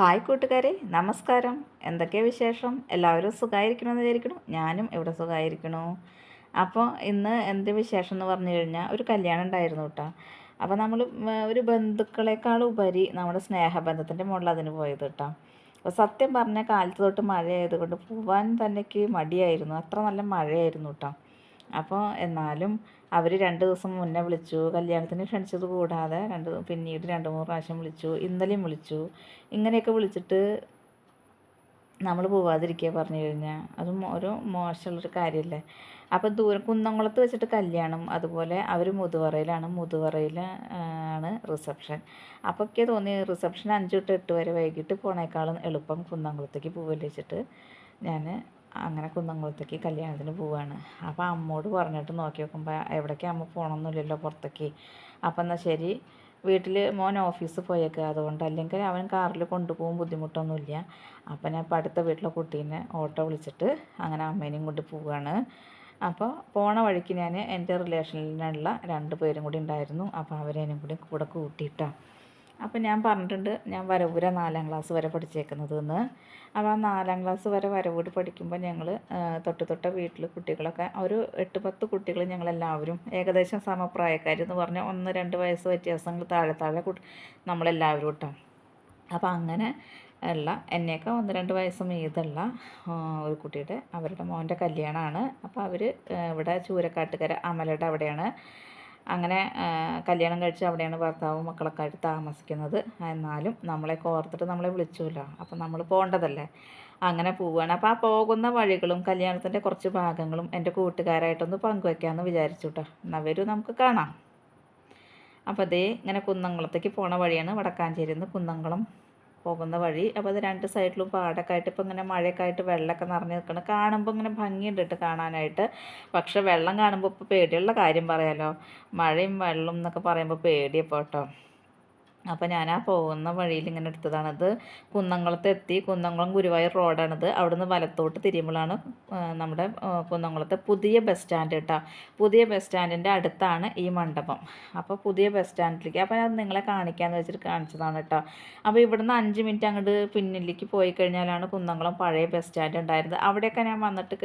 Hi കൂട്ടുകാരെ നമസ്കാരം. എന്തൊക്കെയാണ് വിശേഷം? എല്ലാവരും സുഖമായിരിക്കണമെന്ന് വിചാരിക്കണു ഞാനും ഇവിടെ സുഖമായിരിക്കണു അപ്പോൾ ഇന്ന് എന്ത് വിശേഷം എന്ന് പറഞ്ഞു കഴിഞ്ഞാൽ ഒരു കല്യാണം ഉണ്ടായിരുന്നു കേട്ടോ. അപ്പോൾ നമ്മൾ ഒരു ബന്ധുക്കളെക്കാൾ ഉപരി നമ്മുടെ സ്നേഹബന്ധത്തിന്റെ മുകളിൽ അതിന് പോയത് കേട്ടോ. അപ്പോൾ സത്യം പറഞ്ഞാൽ കാലത്ത് തൊട്ട് മഴയായതുകൊണ്ട് പോവാൻ തന്നെക്ക് മടിയായിരുന്നു. അത്ര നല്ല മഴയായിരുന്നു കേട്ടോ. അപ്പോൾ എന്നാലും അവർ രണ്ട് ദിവസം മുന്നേ വിളിച്ചു. കല്യാണത്തിന് ക്ഷണിച്ചത് കൂടാതെ രണ്ട് പിന്നീട് രണ്ട് മൂന്ന് പ്രാവശ്യം വിളിച്ചു. ഇന്നലെയും വിളിച്ചു. ഇങ്ങനെയൊക്കെ വിളിച്ചിട്ട് നമ്മൾ പോവാതിരിക്കുക പറഞ്ഞു കഴിഞ്ഞാൽ അതും ഒരു മോശമുള്ളൊരു കാര്യമല്ലേ അപ്പോൾ ദൂരം കുന്നംകുളത്ത് വെച്ചിട്ട് കല്യാണം അതുപോലെ അവർ മുതുവറയിലാണ്. മുതുവറയിൽ ആണ് റിസപ്ഷൻ അപ്പോൾ ഒക്കെ തോന്നി റിസപ്ഷൻ അഞ്ച് തൊട്ട് എട്ട് വരെ വൈകിട്ട് പോണേക്കാളും എളുപ്പം കുന്നംകുളത്തേക്ക് പോവല്ലേ വെച്ചിട്ട് ഞാൻ അങ്ങനെ കുന്നംകുളത്തേക്ക് കല്യാണത്തിന് പോവാണ്. അപ്പോൾ അമ്മോട് പറഞ്ഞിട്ട് നോക്കി നോക്കുമ്പോൾ എവിടേക്ക് അമ്മ പോകണമെന്നില്ലല്ലോ പുറത്തേക്ക്. അപ്പം എന്നാൽ ശരി വീട്ടിൽ മോൻ ഓഫീസിൽ പോയേക്കുക അതുകൊണ്ട് അല്ലെങ്കിൽ അവൻ കാറിൽ കൊണ്ടുപോകും ബുദ്ധിമുട്ടൊന്നുമില്ല. അപ്പം ഞാൻ അടുത്ത വീട്ടിലെ കുട്ടീനെ ഓട്ടോ വിളിച്ചിട്ട് അങ്ങനെ അമ്മേനെയും കൊണ്ട് പോവുകയാണ് അപ്പോൾ പോണ വഴിക്ക് ഞാൻ എന്റെ റിലേഷനിലുള്ള രണ്ട് പേരും കൂടി ഉണ്ടായിരുന്നു. അപ്പോൾ അവരേനും കൂടി കൂടെ കൂട്ടിയിട്ടാണ് അപ്പം ഞാൻ പറഞ്ഞിട്ടുണ്ട് ഞാൻ വരവൂര നാലാം ക്ലാസ് വരെ പഠിച്ചേക്കുന്നത് എന്ന് അപ്പോൾ ആ നാലാം ക്ലാസ് വരെ വരവൂട് പഠിക്കുമ്പോൾ ഞങ്ങൾ തൊട്ട് തൊട്ട വീട്ടിൽ കുട്ടികളൊക്കെ ഒരു എട്ട് പത്ത് കുട്ടികൾ ഞങ്ങളെല്ലാവരും ഏകദേശം സമപ്രായക്കാർ എന്ന് പറഞ്ഞാൽ ഒന്ന് രണ്ട് വയസ്സ് വ്യത്യാസങ്ങൾ താഴെ താഴെ കുട്ടി നമ്മളെല്ലാവരും കേട്ടോ അപ്പോൾ അങ്ങനെ ഉള്ള എന്നെയൊക്കെ ഒന്ന് രണ്ട് വയസ്സ് മീതുള്ള ഒരു കുട്ടിയുടെ അവരുടെ മോന്റെ കല്യാണമാണ് അപ്പോൾ അവർ ഇവിടെ ചൂരക്കാട്ടുകര അമലയുടെ അവിടെയാണ്. അങ്ങനെ കല്യാണം കഴിച്ച് അവിടെയാണ് ഭർത്താവും മക്കളൊക്കെ ആയിട്ട് താമസിക്കുന്നത്. എന്നാലും നമ്മളെ കോർത്തിട്ട് നമ്മളെ വിളിച്ചുല്ലോ. അപ്പം നമ്മൾ പോകേണ്ടതല്ലേ അങ്ങനെ പോവുകയാണ് അപ്പോൾ ആ പോകുന്ന വഴികളും കല്യാണത്തിന്റെ കുറച്ച് ഭാഗങ്ങളും എന്റെ കൂട്ടുകാരായിട്ടൊന്ന് പങ്കുവയ്ക്കാമെന്ന് വിചാരിച്ചു കേട്ടോ എന്നാൽ വരൂ നമുക്ക് കാണാം. അപ്പോൾ അതേ ഇങ്ങനെ കുന്നംകുളത്തേക്ക് പോണ വഴിയാണ് വടക്കാഞ്ചേരിന്ന് കുന്നംകുളം പോകുന്ന വഴി. അപ്പോൾ അത് രണ്ട് സൈഡിലും പാടൊക്കെ ആയിട്ട് ഇപ്പോൾ ഇങ്ങനെ മഴയൊക്കെ ആയിട്ട് വെള്ളമൊക്കെ നിറഞ്ഞു നിൽക്കണം കാണുമ്പോൾ ഇങ്ങനെ ഭംഗിയുണ്ട് കേട്ടോ കാണാനായിട്ട്. പക്ഷേ വെള്ളം കാണുമ്പോൾ ഇപ്പോൾ പേടിയുള്ള കാര്യം പറയാലോ. മഴയും വെള്ളം എന്നൊക്കെ പറയുമ്പോൾ പേടിയപ്പോൾ കേട്ടോ അപ്പോൾ ഞാൻ ആ പോകുന്ന വഴിയിൽ ഇങ്ങനെ എടുത്തതാണത് കുന്നംകുളത്ത് എത്തി. കുന്നംകുളം ഗുരുവായൂർ റോഡാണിത് അവിടുന്ന് വലത്തോട്ട് തിരിയുമ്പോഴാണ് നമ്മുടെ കുന്നംകുളത്തെ പുതിയ ബസ് സ്റ്റാൻഡ് കേട്ടോ. പുതിയ ബസ് സ്റ്റാൻഡിന്റെ അടുത്താണ് ഈ മണ്ഡപം. അപ്പോൾ പുതിയ ബസ് സ്റ്റാൻഡിലേക്ക് അപ്പോൾ അത് നിങ്ങളെ കാണിക്കാമെന്ന് വെച്ചിട്ട് കാണിച്ചതാണ് കേട്ടോ. അപ്പോൾ ഇവിടുന്ന് അഞ്ച് മിനിറ്റ് അങ്ങോട്ട് പിന്നിലേക്ക് പോയി കഴിഞ്ഞാലാണ് കുന്നംകുളം പഴയ ബസ് സ്റ്റാൻഡ് ഉണ്ടായിരുന്നത്. അവിടെയൊക്കെ ഞാൻ വന്നിട്ട്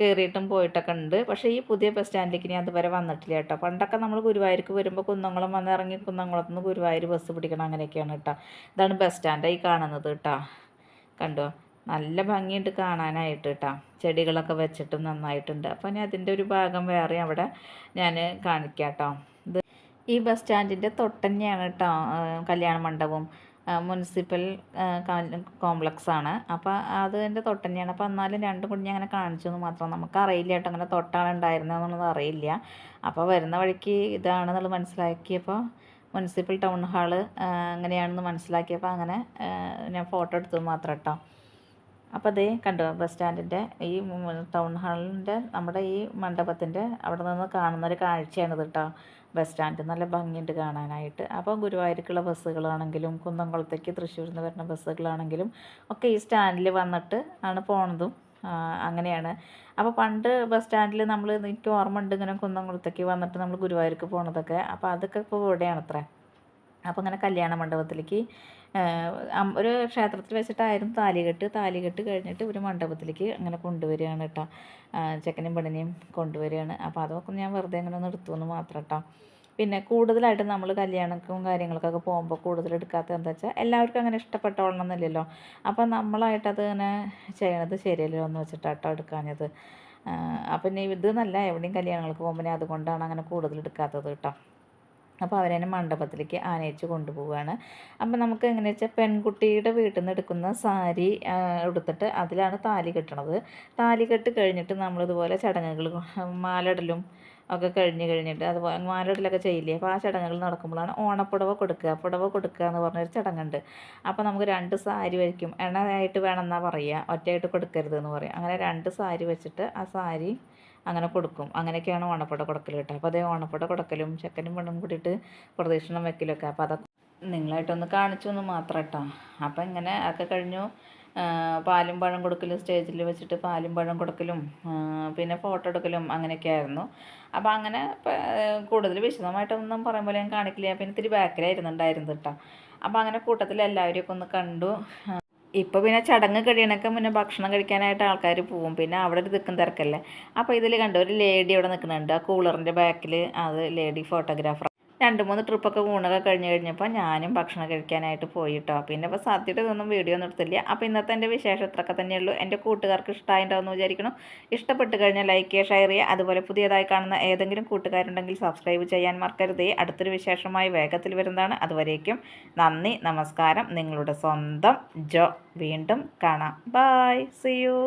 കയറിയിട്ടും പോയിട്ടൊക്കെ ഉണ്ട്. പക്ഷേ ഈ പുതിയ ബസ് സ്റ്റാൻഡിലേക്ക് ഞാൻ അതുവരെ വന്നിട്ടില്ല കേട്ടോ. പണ്ടൊക്കെ നമ്മൾ ഗുരുവായൂർക്ക് വരുമ്പോൾ കുന്നംകുളം വന്നിറങ്ങി കുന്നംകുളത്ത് നിന്ന് ഗുരുവായൂർ ബസ് പിടിക്കണം അങ്ങനെയൊക്കെയാണ് കേട്ടോ. ഇതാണ് ബസ് സ്റ്റാൻഡായി കാണുന്നത് കേട്ടോ. കണ്ടോ? നല്ല ഭംഗിയുണ്ട് കാണാനായിട്ട് കേട്ടോ. ചെടികളൊക്കെ വെച്ചിട്ടും നന്നായിട്ടുണ്ട്. അപ്പോൾ ഞാൻ അതിന്റെ ഒരു ഭാഗം വേറെ അവിടെ ഞാൻ കാണിക്കാം കേട്ടോ. ഇത് ഈ ബസ് സ്റ്റാൻഡിന്റെ തൊട്ടന്നെയാണ് കേട്ടോ കല്യാണ മണ്ഡപം. മുനിസിപ്പൽ കോംപ്ലക്സ് ആണ്. അപ്പോൾ അത് തൊട്ട് തന്നെയാണ്. അപ്പോൾ എന്നാലും രണ്ടും കൂടി ഞാൻ അങ്ങനെ കാണിച്ചു എന്ന് മാത്രം നമുക്ക് അറിയില്ല കേട്ടോ. അങ്ങനെ തൊട്ടാണ് ഉണ്ടായിരുന്നതെന്നുള്ളത് അറിയില്ല. അപ്പോൾ വരുന്ന വഴിക്ക് ഇതാണെന്നുള്ളത് മനസ്സിലാക്കിയപ്പോൾ മുനിസിപ്പൽ ടൗൺ ഹാൾ അങ്ങനെയാണെന്ന് മനസ്സിലാക്കിയപ്പോൾ അങ്ങനെ ഞാൻ ഫോട്ടോ എടുത്തത് മാത്രം കേട്ടോ അപ്പോൾ അതേ കണ്ടു ബസ് സ്റ്റാൻഡിന്റെ ഈ ടൗൺ ഹാളിന്റെ നമ്മുടെ ഈ മണ്ഡപത്തിന്റെ അവിടെ നിന്ന് കാണുന്നൊരു കാഴ്ചയാണിത് കേട്ടോ ബസ് സ്റ്റാൻഡ് നല്ല ഭംഗിയുണ്ട് കാണാനായിട്ട്. അപ്പോൾ ഗുരുവായൂർക്കുള്ള ബസ്സുകളാണെങ്കിലും കുന്നംകുളത്തേക്ക് തൃശ്ശൂരിൽ നിന്ന് വരുന്ന ബസ്സുകളാണെങ്കിലും ഒക്കെ ഈ സ്റ്റാൻഡിൽ വന്നിട്ട് ആണ് പോണതും. അങ്ങനെയാണ്. അപ്പോൾ പണ്ട് ബസ് സ്റ്റാൻഡിൽ നമ്മൾ എനിക്ക് ഓർമ്മ ഉണ്ട് ഇങ്ങനെ കുന്നംകുളത്തേക്ക് വന്നിട്ട് നമ്മൾ ഗുരുവായൂർക്ക് പോണതൊക്കെ. അപ്പോൾ അതൊക്കെ ഇപ്പോൾ ഇവിടെയാണ് അത്ര അപ്പോൾ അങ്ങനെ കല്യാണ മണ്ഡപത്തിലേക്ക് ഒരു ക്ഷേത്രത്തിൽ വെച്ചിട്ടായിരുന്നു താലികെട്ട്. താലികെട്ട് കഴിഞ്ഞിട്ട് ഒരു മണ്ഡപത്തിലേക്ക് അങ്ങനെ കൊണ്ടുവരികയാണ് കേട്ടോ ചെക്കനെയും പെണ്ണിനെയും കൊണ്ടുവരികയാണ്. അപ്പോൾ അതൊക്കെ ഞാൻ വെറുതെ അങ്ങനെ നിർത്തുമെന്ന് മാത്രം കേട്ടോ പിന്നെ കൂടുതലായിട്ട് നമ്മൾ കല്യാണക്കും കാര്യങ്ങൾക്കൊക്കെ പോകുമ്പോൾ കൂടുതൽ എടുക്കാത്തത് എന്താ വെച്ചാൽ എല്ലാവർക്കും അങ്ങനെ ഇഷ്ടപ്പെട്ടോളണം എന്നില്ലല്ലോ. അപ്പോൾ നമ്മളായിട്ട് അത് ഇങ്ങനെ ചെയ്യണത് ശരിയല്ലോ എന്ന് വെച്ചിട്ടാട്ടോ എടുക്കാഞ്ഞത്. അപ്പം ഇനി ഇത് നല്ല എവിടെയും കല്യാണങ്ങൾക്ക് പോകുമ്പോൾ ഞാൻ അതുകൊണ്ടാണ് അങ്ങനെ കൂടുതൽ എടുക്കാത്തത് കേട്ടോ അപ്പോൾ അവരെന്നെ മണ്ഡപത്തിലേക്ക് ആനയിച്ച് കൊണ്ടുപോവുകയാണ്. അപ്പം നമുക്ക് എങ്ങനെയാ വെച്ചാൽ പെൺകുട്ടിയുടെ വീട്ടിൽ നിന്ന് എടുക്കുന്ന സാരി എടുത്തിട്ട് അതിലാണ് താലി കെട്ടണത്. താലി കെട്ട് കഴിഞ്ഞിട്ട് നമ്മളിതുപോലെ ചടങ്ങുകൾ മാലടലും ഒക്കെ കഴിഞ്ഞ് കഴിഞ്ഞിട്ട് അതുപോലെ മാരോട്ടിലൊക്കെ ചെയ്യില്ലേ? അപ്പോൾ ആ ചടങ്ങുകൾ നടക്കുമ്പോഴാണ് ഓണപ്പുടവ കൊടുക്കുക. പുടവ കൊടുക്കുക എന്ന് പറഞ്ഞൊരു ചടങ്ങുണ്ട്. അപ്പോൾ നമുക്ക് രണ്ട് സാരി വയ്ക്കും എണ്ണയായിട്ട് വേണമെന്നാണ് പറയുക ഒറ്റയായിട്ട് കൊടുക്കരുത് എന്ന് പറയും. അങ്ങനെ രണ്ട് സാരി വെച്ചിട്ട് ആ സാരി അങ്ങനെ കൊടുക്കും. അങ്ങനെയൊക്കെയാണ് ഓണപ്പുട കൊടുക്കൽ കേട്ടോ. അപ്പോൾ അതേ ഓണപ്പുട കൊടുക്കലും ചെക്കനും പെണ്ണും കൂടിയിട്ട് പ്രദക്ഷിണം വെക്കലൊക്കെ. അപ്പോൾ അതൊക്കെ നിങ്ങളായിട്ടൊന്ന് കാണിച്ചു എന്ന് മാത്രം കേട്ടോ. അപ്പോൾ ഇങ്ങനെ ഒക്കെ കഴിഞ്ഞു. പാലും പഴം കൊടുക്കലും സ്റ്റേജിൽ വെച്ചിട്ട് പാലും പഴം കൊടുക്കലും പിന്നെ ഫോട്ടോ എടുക്കലും അങ്ങനെയൊക്കെ ആയിരുന്നു. അപ്പോൾ അങ്ങനെ കൂടുതൽ വിശദമായിട്ടൊന്നും പറയാൻ പോലെ ഞാൻ കാണിക്കില്ല. പിന്നെ ഇത്തിരി ബാക്കിലായിരുന്നു ഉണ്ടായിരുന്നത് കേട്ടോ അപ്പോൾ അങ്ങനെ കൂട്ടത്തിൽ എല്ലാവരെയൊക്കെ ഒന്ന് കണ്ടു. ഇപ്പോൾ പിന്നെ ചടങ്ങ് കഴിയണൊക്കെ മുന്നേ ഭക്ഷണം കഴിക്കാനായിട്ട് ആൾക്കാർ പോവും. പിന്നെ അവിടെ ഒരു തിക്കും തിരക്കല്ലേ. അപ്പോൾ ഇതിൽ കണ്ടു ഒരു ലേഡി അവിടെ നിൽക്കുന്നുണ്ട് ആ കൂളറിന്റെ ബാക്കിൽ അത് ലേഡി ഫോട്ടോഗ്രാഫർ രണ്ട് മൂന്ന് ട്രിപ്പൊക്കെ ഊണൊക്കെ കഴിഞ്ഞ് കഴിഞ്ഞപ്പോൾ ഞാനും ഭക്ഷണം കഴിക്കാനായിട്ട് പോയി കേട്ടോ പിന്നെ ഇപ്പോൾ സദ്യയുടെ ഇതൊന്നും വീഡിയോ ഒന്നും എടുത്തില്ല. അപ്പോൾ ഇന്നത്തെ എന്റെ വിശേഷം ഇത്രയൊക്കെ തന്നെയുള്ളൂ. എന്റെ കൂട്ടുകാർക്ക് ഇഷ്ടമായിട്ടുണ്ടാവുമെന്ന് വിചാരിക്കണം ഇഷ്ടപ്പെട്ട് കഴിഞ്ഞാൽ ലൈക്ക് ചെയ്യുക ഷെയർ ചെയ്യുക. അതുപോലെ പുതിയതായി കാണുന്ന ഏതെങ്കിലും കൂട്ടുകാരുണ്ടെങ്കിൽ സബ്സ്ക്രൈബ് ചെയ്യാൻ മറക്കരുതേ. അടുത്തൊരു വിശേഷമായി വേഗത്തിൽ വരുന്നതാണ്. അതുവരേക്കും നന്ദി നമസ്കാരം. നിങ്ങളുടെ സ്വന്തം ജോ. വീണ്ടും കാണാം. Bye C U